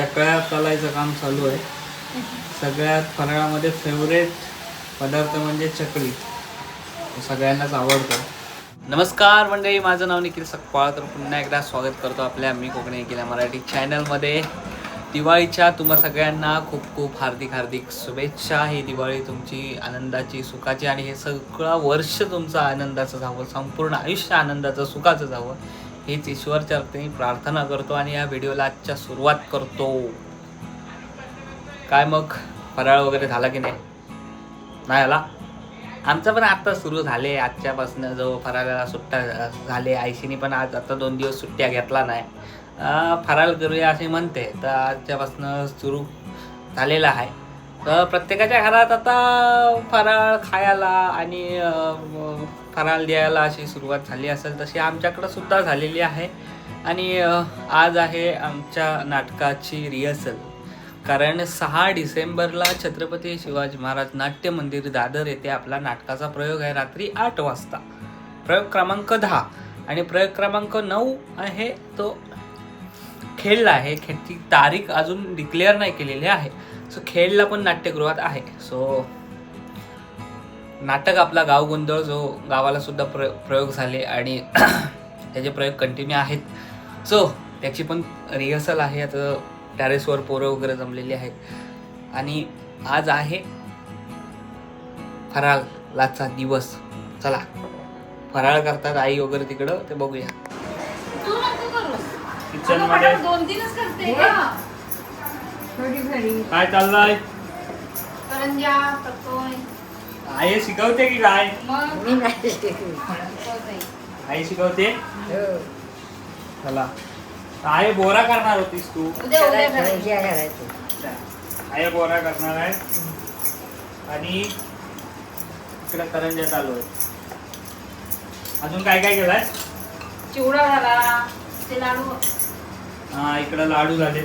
चकळ्या चालायचं काम चालू आहे सगळ्यात फराळामध्ये फेवरेट पदार्थ म्हणजे चकळी सगळ्यांनाच आवडतो. नमस्कार मंडळी माझं नाव निखिल सकपाळ तर पुन्हा एकदा स्वागत करतो आपल्या मी कोकणी केल्या मराठी चॅनलमध्ये दिवाळीच्या तुम्हा सगळ्यांना खूप खूप हार्दिक हार्दिक शुभेच्छा. ही दिवाळी तुमची आनंदाची सुखाची आणि हे सगळं वर्ष तुमचं आनंदाचं जावं संपूर्ण आयुष्य आनंदाचं सुखाचं जावं. हीच ईश्वर चरते प्रार्थना करतो आणि या व्हिडिओला आजच्या सुरुवात करतो. काय मग? फराळ वगैरे झाला की नाही? नाही आला? आमचं पण आत्ता सुरू झाले. आजच्यापासून जो फराळाला सुट्ट्या झाले. आयशीने पण आज आता दोन दिवस सुट्ट्या घेतला नाही. फराळ करूया असे म्हणते. तर आजच्यापासून सुरू झालेला आहे. तर प्रत्येकाच्या घरात आता फराळ खायला आणि फराळ द्यायला अशी सुरुवात झाली असेल तशी आमच्याकडं सुद्धा झालेली आहे. आणि आज आहे आमच्या नाटकाची रिहर्सल कारण सहा डिसेंबरला छत्रपती शिवाजी महाराज नाट्य मंदिर दादर येथे आपला नाटकाचा प्रयोग आहे रात्री आठ वाजता. प्रयोग क्रमांक दहा. आणि प्रयोग क्रमांक नऊ आहे तो खेळला आहे. खेळची तारीख अजून डिक्लेअर नाही केलेली आहे. सो खेळला पण नाट्यगृहात आहे. सो नाटक आपला गाव गोंधळ जो गावाला सुद्धा प्र प्रयोग झाले आणि त्याचे प्रयोग कंटिन्यू आहेत. सो त्याची पण रिहर्सल आहे. आता टॅरेसवर पोरं वगैरे जमलेली आहेत. आणि आज आहे फराळाचा दिवस. चला फराळ करतात आई वगैरे तिकडं ते बघूया. किचनमध्ये फटाफट दोन तीनच करते काय चाललंय? करतोय आई शिकवते की काय? मग? मी नाही करतोय. आई शिकवते? हो. चला. आई बोरा करणार होतीस तू. उद्या उद्या करायचं, करायचं. उद्या करायचं. आई बोरा करणार आहे. आणि इकडे करंजा चालू आहे. अजून काय काय केलाय? चिवडा झाला. ते लाडू. हा इकडे लाडू झाले.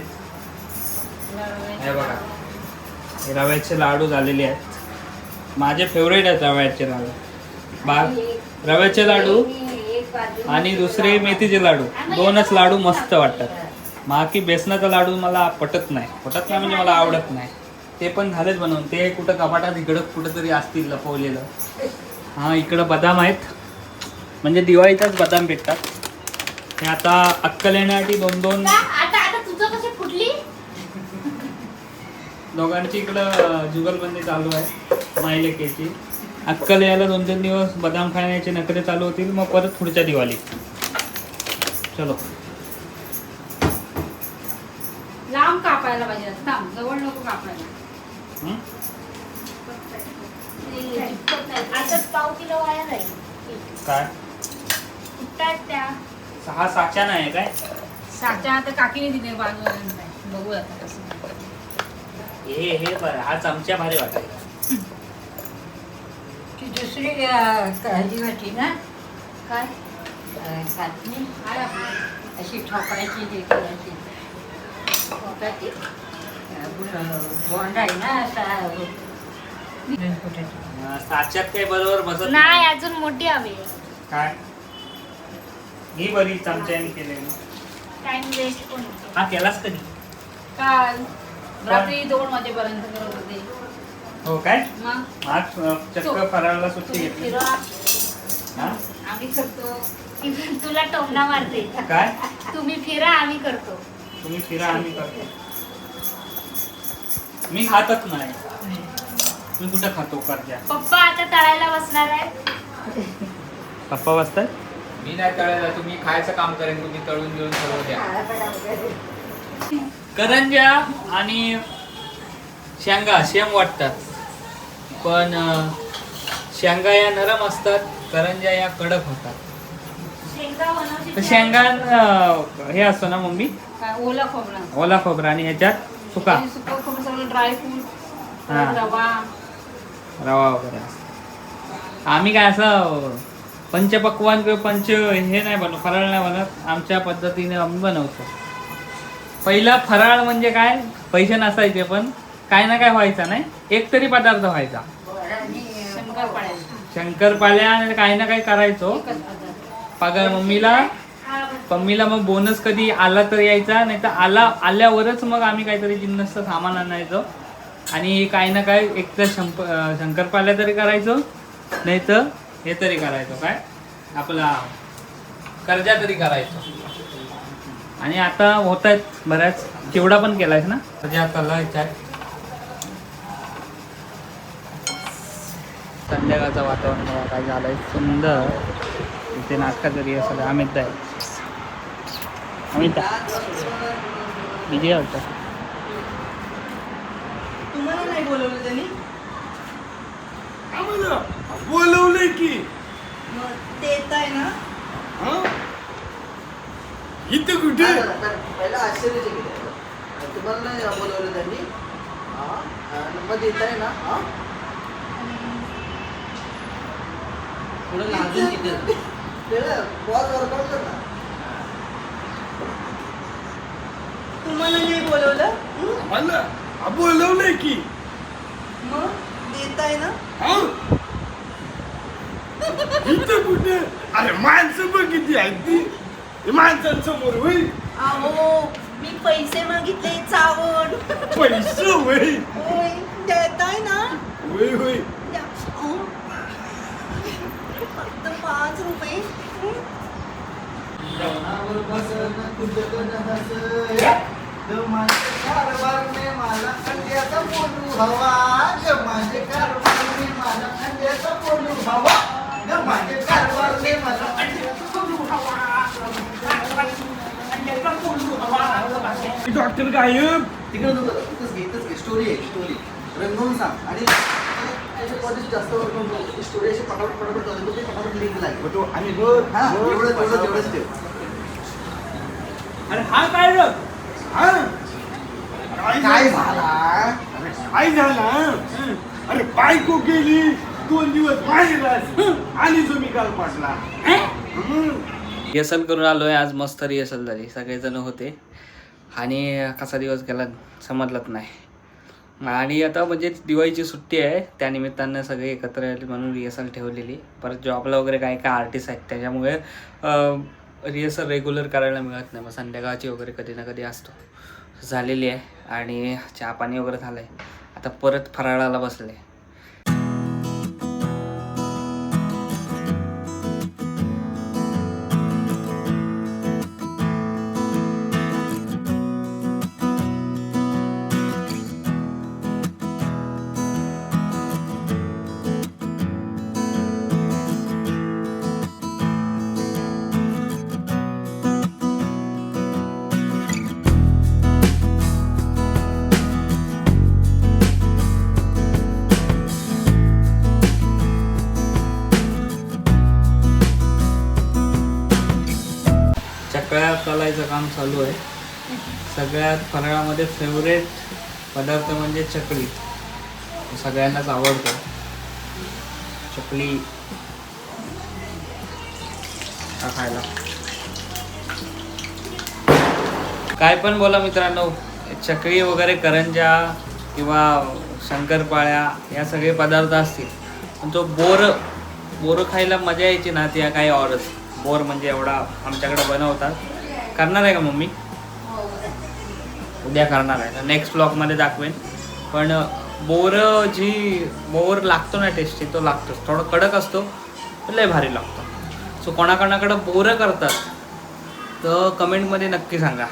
हे बघा. हे रव्याचे लाडू झालेले आहेत. माझे फेवरेट आहेत रव्याचे लाडू. बा रव्याचे लाडू आणि दुसरे मेथीचे लाडू. दोनच लाडू मस्त वाटतात. बाकी बेसनाचा लाडू मला पटत नाही. पटत नाही म्हणजे मला आवडत नाही. ते पण झालेच बनवून. ते कुठं कपाटात इकडं कुठंतरी असतील लपवलेलं. हां इकडं बदाम आहेत. म्हणजे दिवाळीचाच बदाम भेटतात. हे आता अक्कल येण्यासाठी दोन दोन का? आता आता तुझं कशी फुटली दोघांची इकडं जुगलबंदी चालू आहे मायलेकेची. अक्कल यायला दोन तीन दिवस बदाम खाण्याचे नखरे चालू होतील मग परत पुढच्या दिवाळी. चलो. लांब कापायला पाहिजे थांब जवळ नको कापायला. हं? आता पाव किलो वाया जाईल. काय? कुठतात त्या? सहा साच्या नाही काय? साच्या आता काकीने दिले बाजू बघू आता कसं हे हे बरं हा चमच्या भारी वाटायला ती दुसरी अं, होती ना? काय? अं, काय अशी ठोकायची जी करायची. ठोकायची बॉन्ड आहे ना असा फुटायची. अं, साच्यात काही बरोबर बसत नाही? अजून मोठी हवी काय? ही बरी चमच्याने केलेली. टाइम वेस्ट पण होतो? हा केलास कधी? काल. रात्री दोन वाजेपर्यंत करत होते. हो काय? मग? आज अं, चक्क फराळाला सुट्टी तुम्ही घेतली. फिरा. हा? आम्ही करतो. तुला टोमणा मारते. काय? तुम्ही फिरा आम्ही करतो. तुम्ही फिरा आम्ही करतो. मी खातच नाही. मी कुठं खातो करजा पप्पा आता तळायला बसणार आहे पप्पा वाजताय मी नाही तळायला तुम्ही खायचं काम करेन तुम्ही तळून घेऊन सर्व द्या. करंज्या आणि शेंगा सेम वाटतात. पण शेंगा या नरम असतात करंज्या या कडक होतात. शेंगा बनवते हे असतं ना मम्मी? ओला खोबरा? ओला खोबरा आणि ह्याच्यात सुका. ड्रायफ्रूट. रवा. रवा वगैरे. आम्ही काय असं पंचपक्वान किंवा पंच हे नाही बनव फराळ नाही बनत आमच्या पद्धतीने आम्ही बनवतो. पहिला फराळ म्हणजे काय? पैसे नसायचे पण काय ना काय व्हायचा नाही? एक तरी पदार्थ व्हायचा. शंकरपाळ्या शंकरपाल्या आणि काही ना काही करायचो. पगार मम्मीला. मम्मीला मग बोनस कधी आला तर यायचा नाही तर आला आल्यावरच मग आम्ही काहीतरी जिन्नसचं सामान आणायचो. आणि काही ना काय एक तर शंप शंकरपाल्या तरी करायचो नाही तर हे तरी करायचो. काय? आपला कर्जा तरी करायचो. आणि आता होत आहेत बऱ्याच चिवडा पण केलायस ना? कर्जा करायचा आहे संध्याकाळचं वातावरण बघा काय झालंय. सुंदर. इथे नाटकाचं रिहर्सल आहे अमित आहे अमित विजय होता तुम्हाला नाही बोलवलं त्यांनी? आम्हाला बोलवलंय की. ते आहे ना? हा? इथं कुठे? पहिला आश्चर्यचकित आहे तुम्हाला नाही बोलवलं त्यांनी? हा नंबर देत आहे ना हा? थोडं लाजून किती बॉस वर्कआउट कर ना. तुम्हाला नाही बोलवलं? हं? हा, बोलवलंय की. मग देत आहे ना? हा? इथं कुठे? अरे माणसं बघ किती आहेत ती. हे माणसांसमोर होईल. अहो मी पैसे मागितले चावड पैसे होय देत आहे ना. होय होय. द्या. अहो. फक्त पाच रुपये? जेवणावर बसन कुठं हस ग माझे कारभार ने मला अंड्याचा बोलू हवा. ग माझे कारभार ने मला अंड्याचा बोलू हवा. ग माझे कारभार ने मला अंड्याचा बोलू डॉक्टर गायब तिकडे नको इथंच घे स्टोरी आहे स्टोरी रंगवून सांग. आणि जास्त स्टोरी अशी पटापट पटापट चालू ते पटापट लिंक लागेल तो आणि बघ हा बघ, एवढं तेवढं पटापट. तेवढंच ठेव. अरे हा काय रे हा? काय झाला. अरे काय झाला? अरे बायको गेली दोन दिवस बाहेर आणि तुम्ही काल पाटला हम्म. रिहर्सल करून आलोय आज मस्त रिहर्सल झाली. सगळेजण होते. आणि कसा दिवस गेला समजलंच नाही. आणि आता म्हणजे दिवाळीची सुट्टी आहे त्यानिमित्तानं सगळे एकत्र आले म्हणून रिहर्सल ठेवलेली. परत जॉबला वगैरे काही काय आर्टिस्ट आहेत त्याच्यामुळे रिहर्सल रेग्युलर करायला मिळत नाही. मग संध्याकाळची वगैरे कधी ना कधी असतो. झालेली आहे. आणि चहा पाणी वगैरे झालं आहे आता परत फराळाला बसले. चालू आहे. सगळ्यात फराळामध्ये फेवरेट पदार्थ म्हणजे चकली. सगळ्यांनाच आवडतं. चकली. खायला. काय पण बोला मित्रांनो. चकली वगैरे करंजा किंवा शंकरपाळ्या या सगळे पदार्थ असतील. पण तो बोर बोर खायला मजा यायची ना त्या काही औरच बोर म्हणजे एवढा आमच्याकडे बनवतात. करणार आहे का मम्मी? उद्या करणार आहे. नेक्स्ट ब्लॉगमध्ये दाखवेन. पण बोर जी बोर लागतो ना टेस्टी तो लागतोच थोडं कडक असतो लय भारी लागतो. सो कोणाकोणाकडं बोरं करतात तर कमेंटमध्ये नक्की सांगा.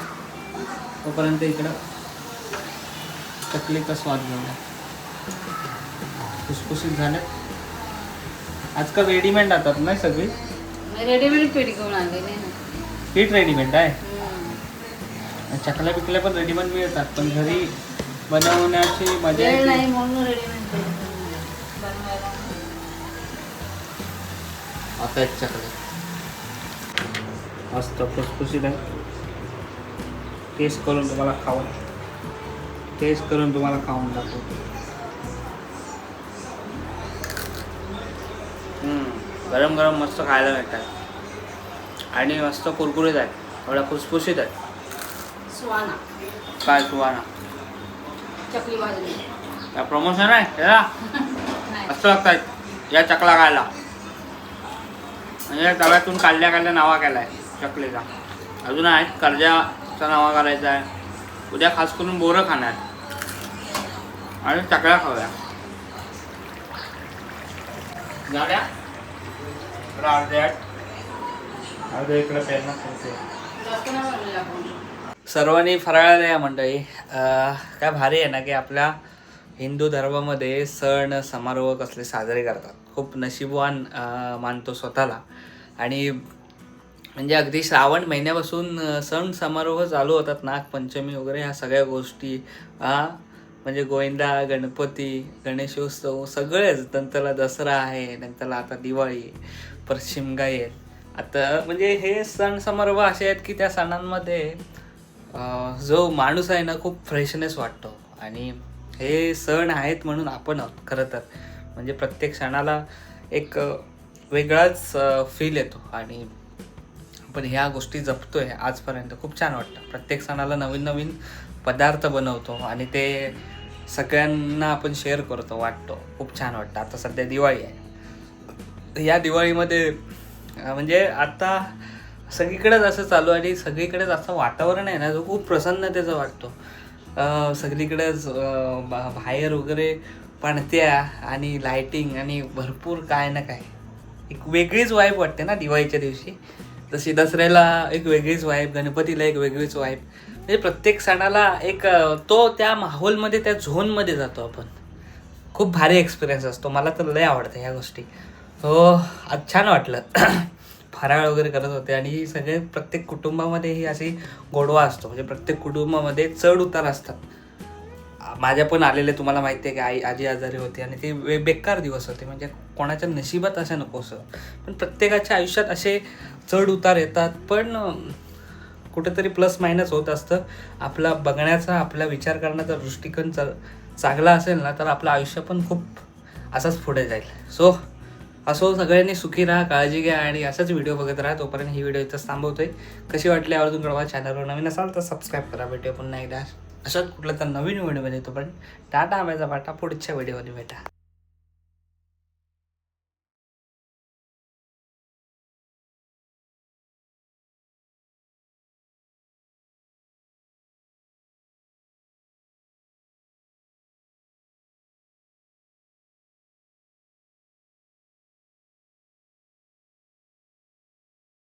तोपर्यंत इकडं चकलीचा स्वाद घेऊया खुसखुशीत झाले. आजकाल रेडीमेड येतात ना सगळी? रेडीमेड पेटी घेऊन आणलेली पीठ रेडीमेड आहे. चकल्या बिकल्या पण रेडीमेड मिळतात पण घरी बनवण्याची मजा वेळ नाही येते म्हणून रेडीमेड बनवायला. आता एक चकल्या. मस्त खुसखुशीत आहे. टेस्ट करून तुम्हाला खाऊन टेस्ट करून तुम्हाला खाऊन दाखवतो. हम्म, गरम गरम मस्त खायला भेटतात. आणि मस्त कुरकुरीत आहेत. थोड्या खुसखुशीत आहेत. काय सुवाना चकली भाजली. प्रमोशन आहे? त्याला मस्त लागतात या चकला खायला. म्हणजे तव्यातून काढल्या काढल्या नावा केलाय चकलीचा. अजून आहेत. कर्जाचा नावा करायचा आहे. उद्या खास करून बोरं खाणार. आणि चकल्या खाऊया. गाड्या इकडे. सर्वांनी फराळाला या मंडळी. काय भारी आहे ना की आपल्या हिंदू धर्मामध्ये सण समारोह कसले साजरे करतात. खूप नशीबवान मानतो स्वतःला. आणि म्हणजे अगदी श्रावण महिन्यापासून सण समारोह चालू होतात नागपंचमी वगैरे ह्या सगळ्या गोष्टी म्हणजे गोविंदा गणपती गणेशोत्सव सगळेच. नंतरला दसरा आहे नंतरला आता दिवाळी परत शिमगाई आहे आता म्हणजे हे सण समारोह असे आहेत की त्या सणांमध्ये जो माणूस आहे ना खूप फ्रेशनेस वाटतो. आणि हे सण आहेत म्हणून आपण आहोत खरं तर. म्हणजे प्रत्येक सणाला एक वेगळाच फील येतो. आणि आपण ह्या गोष्टी जपतोय आजपर्यंत. खूप छान वाटतं. प्रत्येक सणाला नवीन नवीन पदार्थ बनवतो आणि ते सगळ्यांना आपण शेअर करतो वाटतो. खूप छान वाटतं. आता सध्या दिवाळी आहे. या दिवाळीमध्ये म्हणजे आता सगळीकडेच असं चालू आहे आणि सगळीकडेच असं वातावरण आहे ना जो खूप प्रसन्नतेचा वाटतो. सगळीकडेच बा- बाहेर वगैरे पणत्या आणि लायटिंग आणि भरपूर काय ना काय. एक वेगळीच वाईब वाटते ना दिवाळीच्या दिवशी. तशी दसऱ्याला एक वेगळीच वाईब गणपतीला एक वेगळीच वाईब म्हणजे प्रत्येक सणाला एक तो त्या माहोलमध्ये त्या झोनमध्ये जातो आपण. खूप भारी एक्सपिरियन्स असतो. मला तर लय आवडतं ह्या गोष्टी. हो आज छान वाटलं. फराळ वगैरे करत होते आणि सगळे प्रत्येक कुटुंबामध्ये ही अशी गोडवा असतो. म्हणजे प्रत्येक कुटुंबामध्ये चढ उतार असतात. माझ्या पण आलेले तुम्हाला माहिती आहे की आई आजी आजारी होती आणि ते वे बेकार दिवस होते. म्हणजे कोणाच्या नशिबात असं नको असं. पण प्रत्येकाच्या आयुष्यात असे चढ उतार येतात. पण कुठेतरी प्लस मायनस होत असतं. आपला बघण्याचा आपला विचार करण्याचा दृष्टिकोन चा चांगला असेल ना तर आपलं आयुष्य पण खूप असंच पुढे जाईल. सो असो सगळ्यांनी सुखी राहा काळजी घ्या आणि असंच व्हिडिओ बघत राहा. तोपर्यंत ही व्हिडिओ इथंच थांबवतोय. कशी वाटली आवर्जून कळवा चॅनलवर नवीन असाल तर सबस्क्राईब करा. भेटूया पुन्हा एकदा. अशाच कुठलं तर नवीन व्हिडिओमध्ये तोपर्यंत टाटा आंब्याचा पाटा पुढच्या व्हिडिओमध्ये भेटा.